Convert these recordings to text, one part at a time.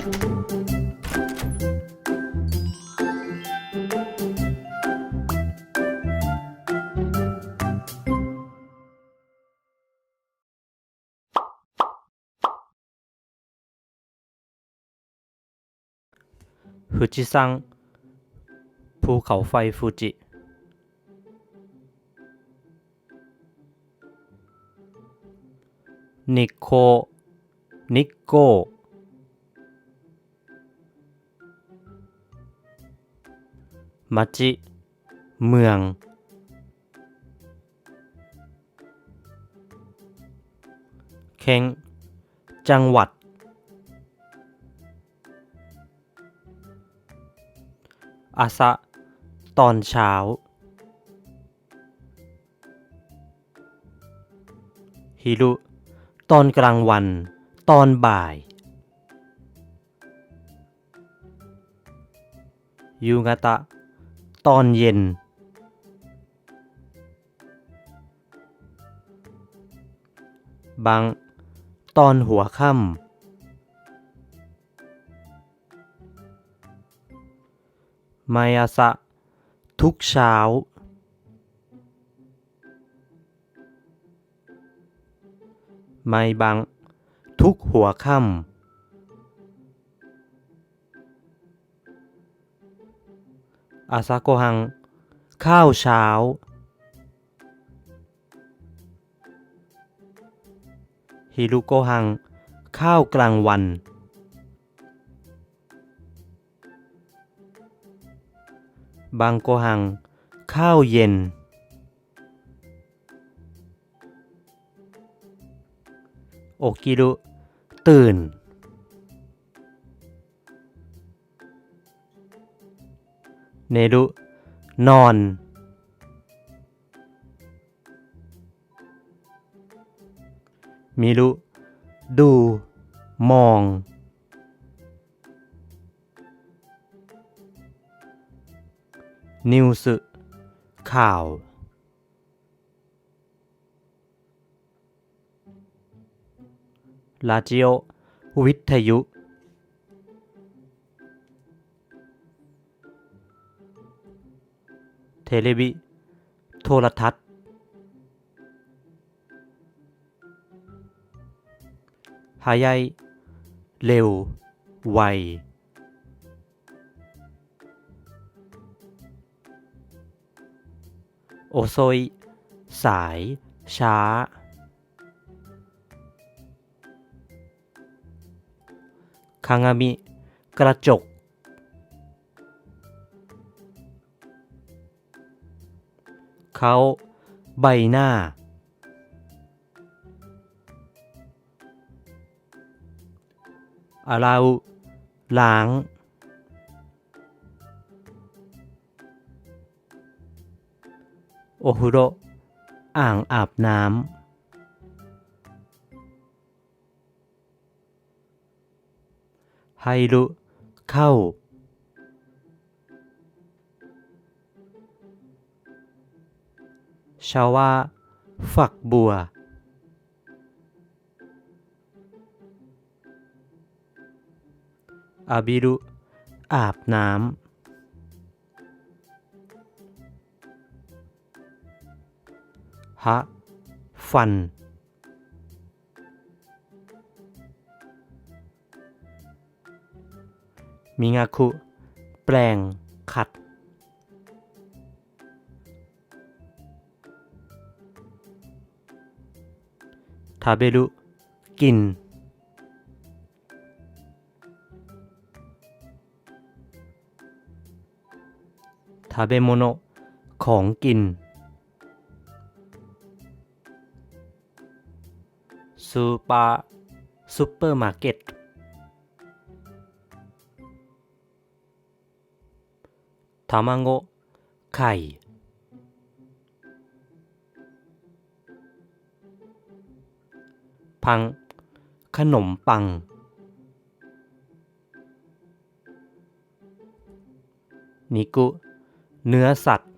ฟูจิซังภูเขาไฟฟูจินิโคนิ มัจิเมือง เค็งจังหวัด อาซะ ตอนเช้า ฮิรุ ตอนกลางวัน ตอนบ่าย ยูงาตะ ตอนเย็น บาง ตอนหัวค่ำไมอาสะ ทุกเช้า ไม่บังทุกหัวค่ำ อาซาโกฮัง ข้าวเช้า ฮิรุโกฮัง ข้าวกลางวัน บางโกฮัง ข้าวเย็น โอกิรุตื่น เนรุนอน มิรุ ดู มอง นิวส์ข่าว ลาจิโอ วิทยุ เทเลบิโทรทัศน์ฮายายเร็ว ไว โอโซย สาย ช้า คางามิ กระจก เขา ใบหน้า อาราอุล้าง โอฮุโรอ่างอาบน้ำไฮรุเข้า ชาวาฝักบัว อาบิรุ อาบน้ำ ฮะ ฟัน มิงาคุ แปลง ขัด ทาเบรุกิน ทาเบโมโนของกิน ซูปาซุปเปอร์มาร์เก็ต ทามังโกไข่ ปัง ขนมปัง นิกุ เนื้อสัตว์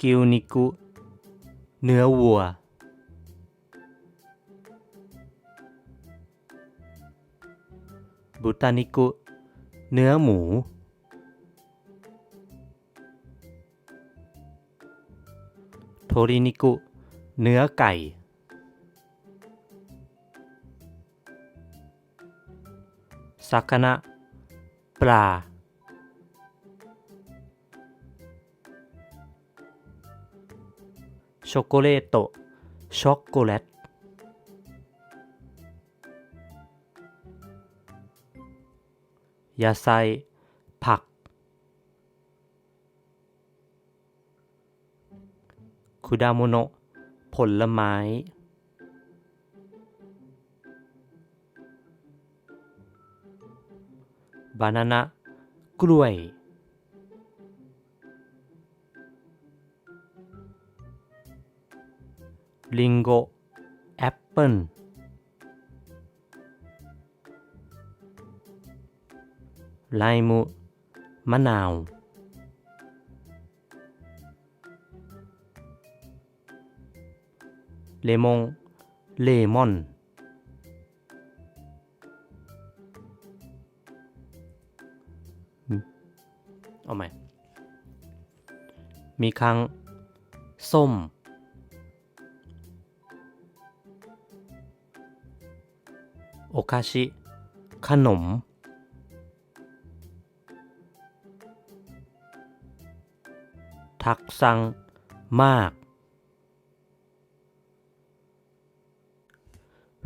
กิวนิกุ เนื้อวัวบุตานิกุ เนื้อหมู โทรินิกุ เนื้อไก่ สักนะปลา ช็อกโกเลตช็อกโกแลตยาไซผัก คุดาโมโนผลไม้ บานานะกล้วย ลิงโกแอปเปิลไลมุมะนาว เลมงเลมอนเอาใหม่ มีครั้ง ส้ม โอคาชิ ขนม ทักซัง มาก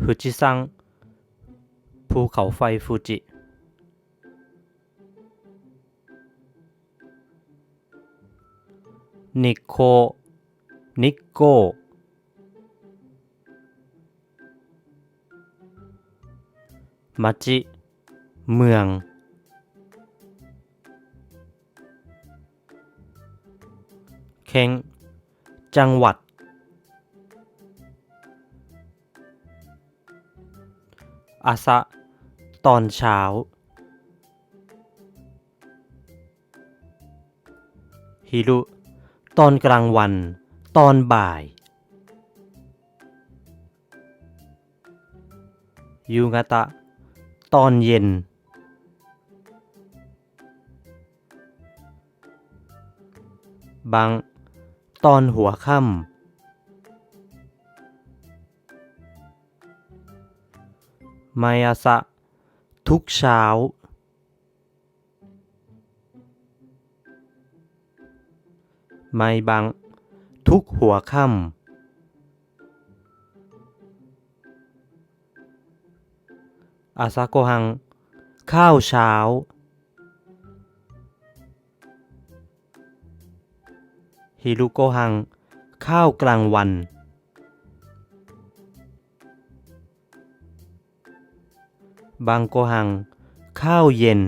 ฟูจิซังภูเขาไฟฟูจิ นิโค นิโกมัจิ เมือง เค็งจังหวัด อาซะตอนเช้า ฮิรุ ตอนกลางวัน ตอนบ่าย ยูงาตะ ตอนเย็น บาง ตอนหัวค่ำ มายาสะ ทุกเช้า ไมบัง ทุกหัวค่ำอาซาโกฮัง ข้าวเช้า ฮิรุโกฮัง ข้าวกลางวัน บางโกฮัง ข้าวเย็น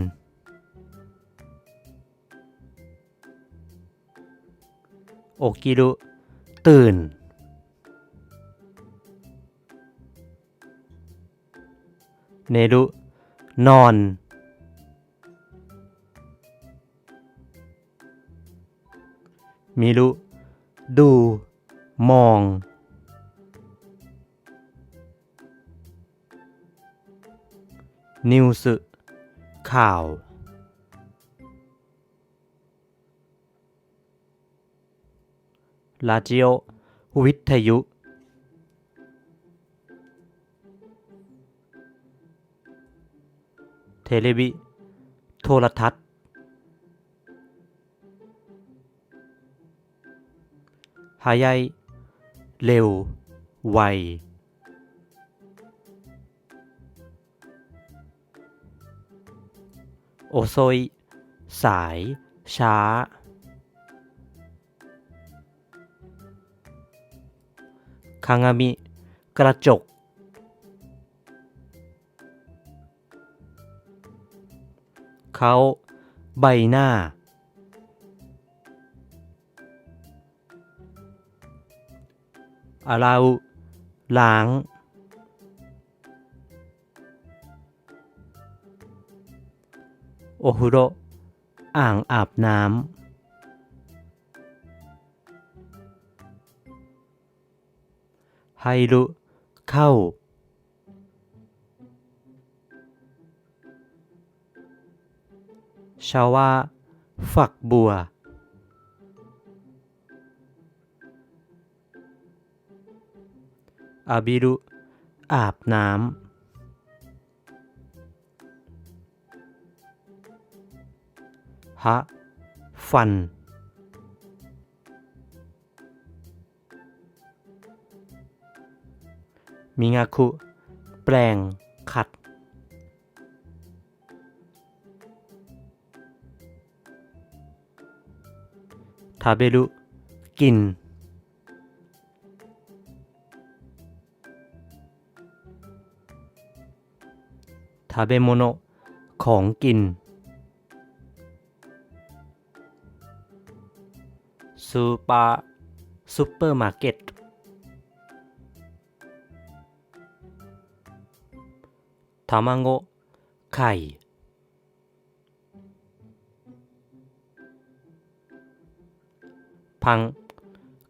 โอกิรุ ตื่น เนรุ นอน มิรุ ดู มอง นิวส์ข่าวลาจิโอ วิทยุ เทเลบิโทรทัศน์ ฮายายเร็ว ไว โอโซยสาย ช้า คางามิ กระจก เขาใบหน้า อาราล้าง โอฮุโรอ่างอาบน้ำไฮรุเข้า ชาวาฝักบัว อาบิรุอาบน้ำ ฮะฟัน มิงาคุ แปลง ขัด ทาเบรุ กินทาเบโมโนของกิน ซูปาซุปเปอร์มาร์เก็ตทามังโงไข่พัง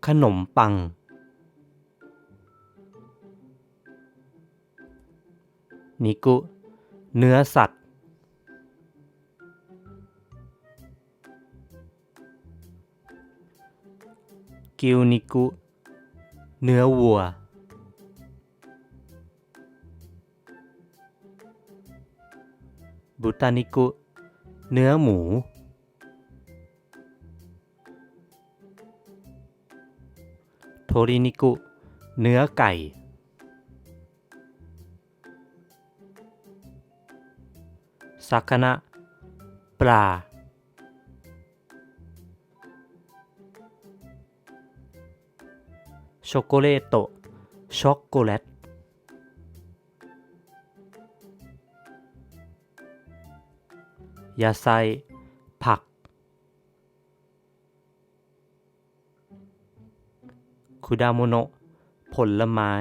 ขนมปัง นิกุ เนื้อสัตว์ กิวนิกุ เนื้อวัว บุตานิกุ เนื้อหมู โทรินิกุ เนื้อไก่ สักนะปลา ช็อกโกแลตช็อกโกแลตยาไซผัก คุดาโมโนผลไม้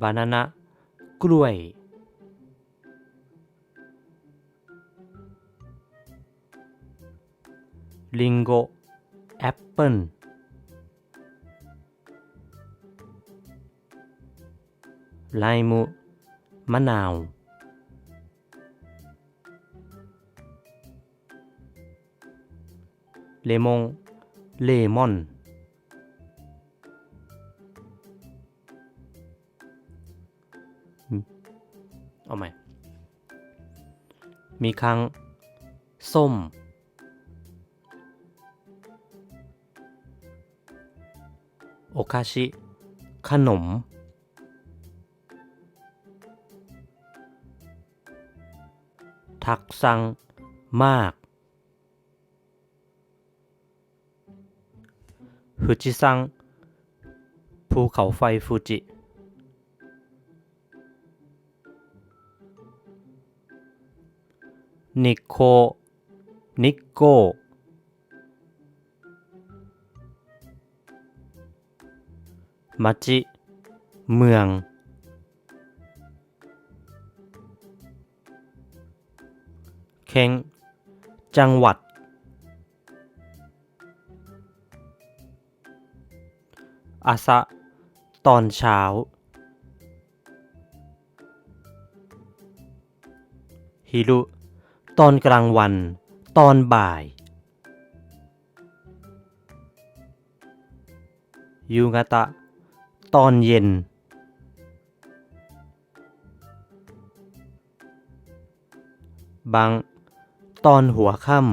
บานานะกล้วย ลิงโกแอปเปิลไลมุมะนาว เลมงเลมอนเอาใหม่ มีครั้ง ส้ม โอคาชิ ขนม ทักซัง มาก ฟูจิซัง ภูเขาไฟฟูจิ นิโค นิโก มาจิ เมือง เค้งจังหวัด อาซะ ตอนเช้า ฮิรุ ตอนกลางวัน ตอนบ่าย ยูงาตะ ตอนเย็น บาง ตอนหัวค่ำ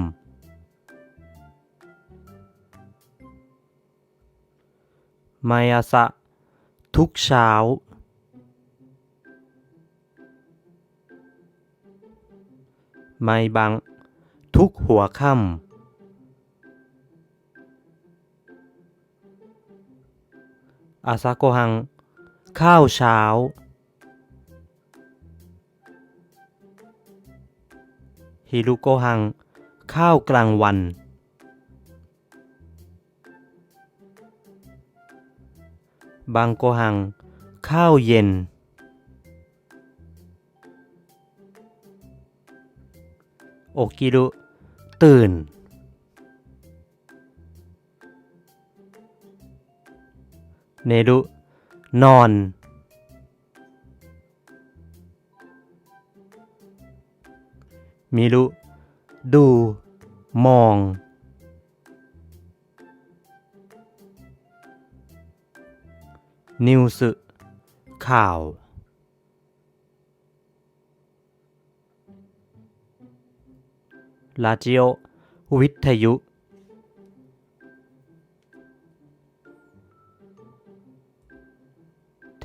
ไมอาสะ ทุกเช้า ไม่บังทุกหัวค่ำ อาซาโกฮัง ข้าวเช้า ฮิรุโกฮัง ข้าวกลางวัน บางโกฮัง ข้าวเย็น โอกิรุตื่น เนรุนอน มิรุ ดู มอง นิวส์ข่าว ลาจิโอ วิทยุ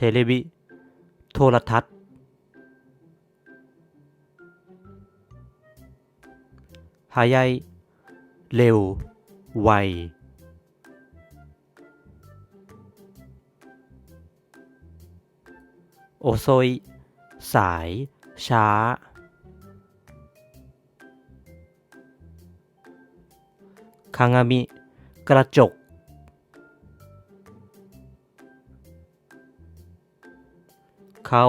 เทเลบิโทรทัศน์ฮายายเร็ว ไว โอโซย สาย ช้า คางามิ กระจก เขา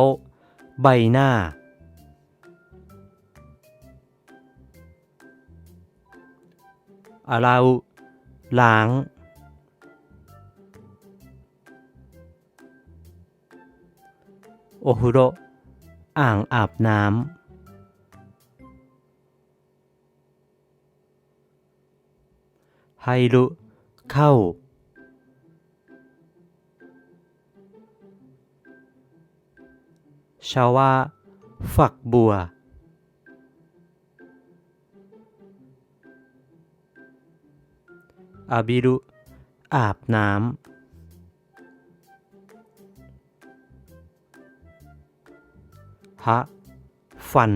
ใบหน้าอาราล้าง โอฟุโรอ่างอาบน้ำไฮรุเข้า ชาวาฝักบัว อาบิรุ อาบน้ำ ฮะ ฟัน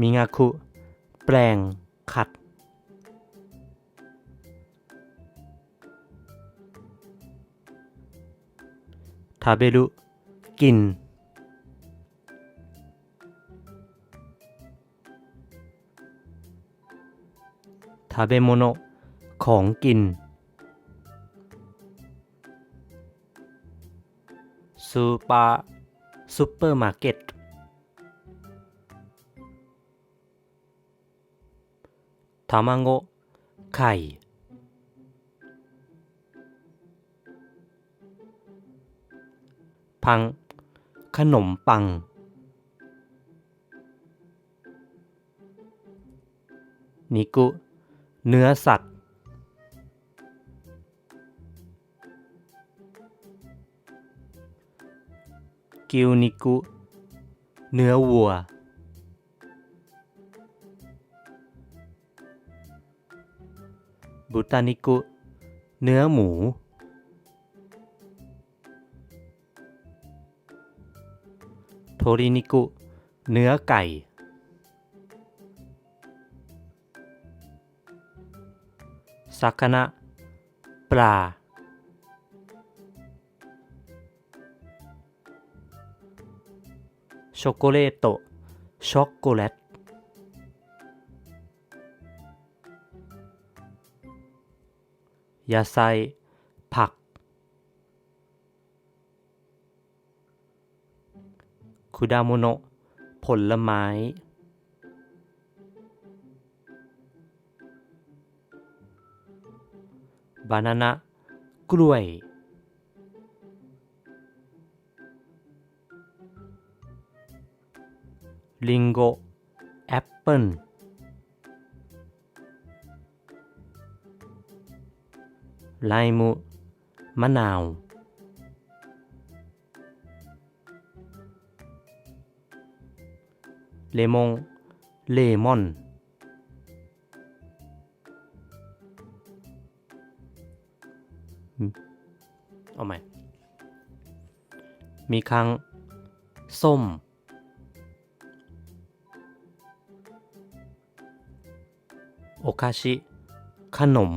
มิงาคุ แปลง ทาเบรุกิน ทาเบโมโนของกิน ซูปาซุปเปอร์มาร์เก็ต ทามังโกไข่ พัง ขนมปัง นิกุ เนื้อสัตว์ กิวนิกุ เนื้อวัวบุตานิกุ เนื้อหมู โทรินิกุ เนื้อไก่ สักนะปลา ช็อกโกเลตโต ช็อกโกแลตยา คุดาโมโนะผลไม้ บานานะกล้วย ลิงโกแอปเปิลไลมุมะนาว เลมงเลมอนเอาใหม่ มีครั้ง ส้ม โอคาชิ ขนม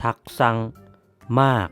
ทักซัง มาก